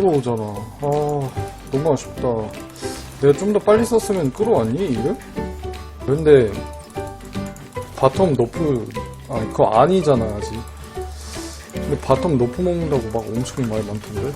끌어오잖아. 아, 너무 아쉽다. 내가 좀 더 빨리 썼으면 끌어왔니, 이를? 근데, 바텀 노프, 아, 그거 아니잖아, 아직. 근데 바텀 노프 먹는다고 막 엄청 말 많던데?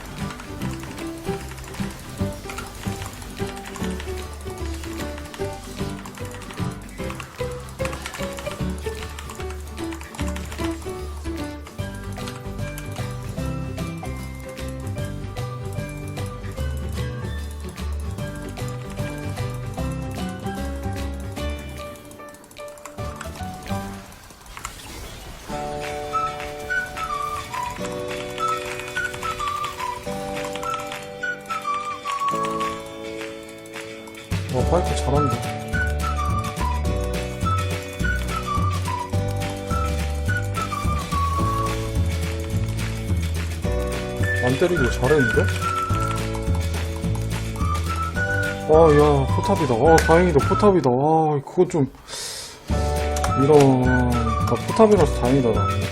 와, 파이터 잘한다. 안 때리고 잘했는데? 아, 야, 포탑이다. 아, 다행이다. 포탑이다. 아, 그거 좀, 이런, 나 포탑이라서 다행이다, 나.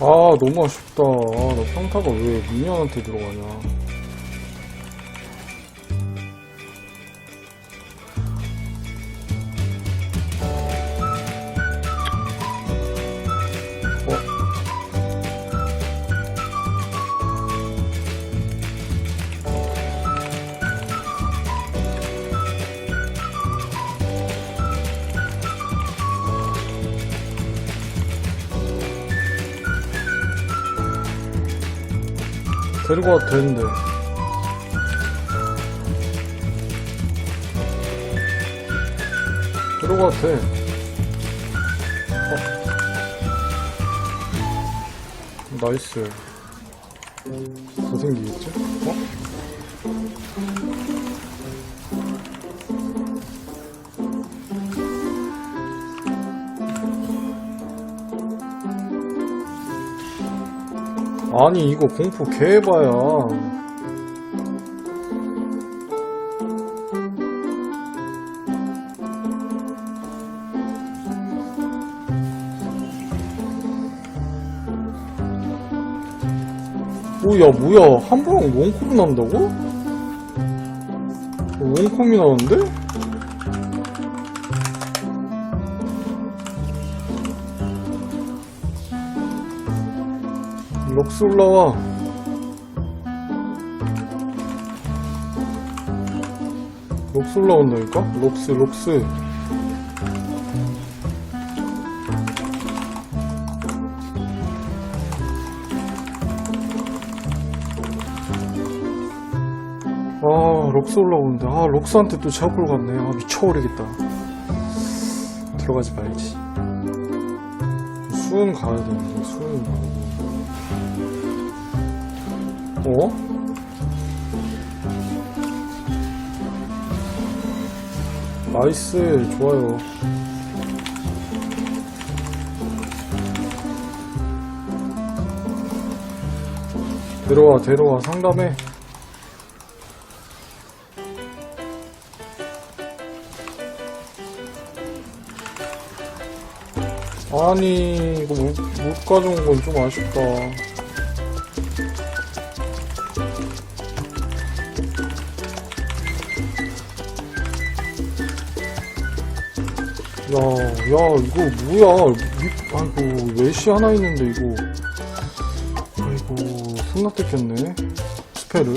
아, 너무 아쉽다. 아, 나 평타가 왜 미니언한테 들어가냐. 데리고 와도 되는데. 데리고 와도 돼. 어. 나이스. 더 생기겠지? 어? 아니 이거 공포 개해봐야 뭐야 뭐야 한번 원콤 난다고? 원콤이 나오는데? 럭스 올라와. 럭스 올라온다니까? 럭스, 럭스. 아, 럭스 올라오는데. 아, 럭스한테 또 제압을 갔네. 아, 미쳐버리겠다. 들어가지 말지. 수은 가야 되는데, 수은 어? 나이스 좋아요. 데려와 데려와 상담해. 아니 이거 못, 못 가져온 건 좀 아쉽다 야, 야, 이거 뭐야? 미- 아이고, 외시 하나 있는데, 이거. 아이고, 손나 뜯겼네. 스펠을.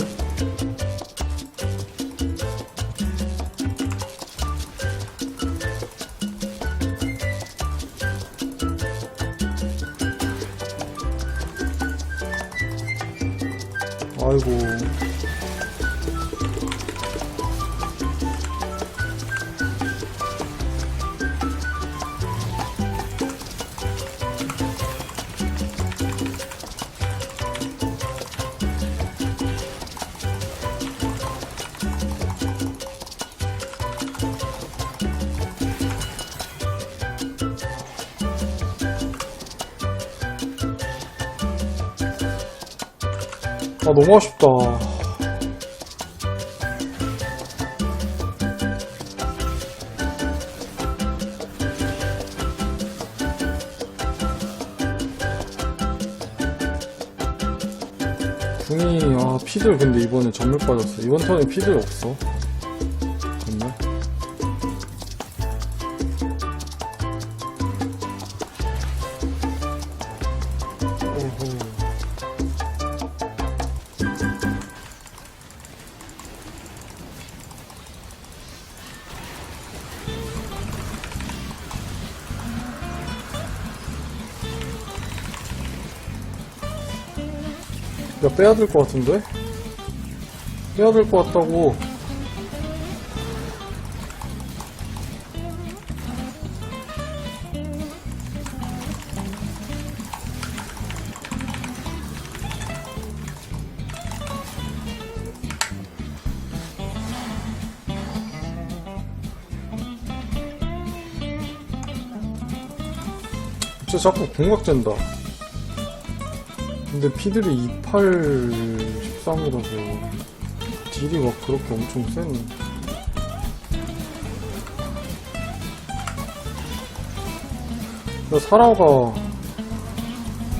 아이고. 아 너무 아쉽다. 궁이 아 피들 근데 이번에 전멸 빠졌어. 이번 턴에 피들 없어 야 빼야 될 것 같은데? 빼야 될 것 같다고 진짜 자꾸 공각된다 근데 피들이 28, 13이라서 딜이 막 그렇게 엄청 센. 야, 사라가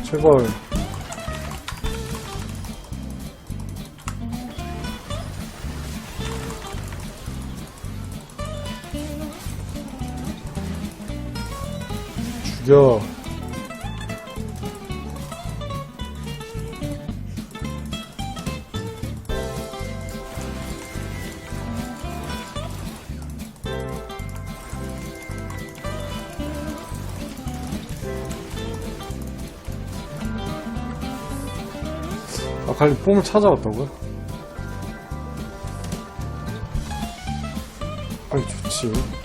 제발 죽여. 아, 갈리 폼을 찾아왔다고요? 아이, 좋지.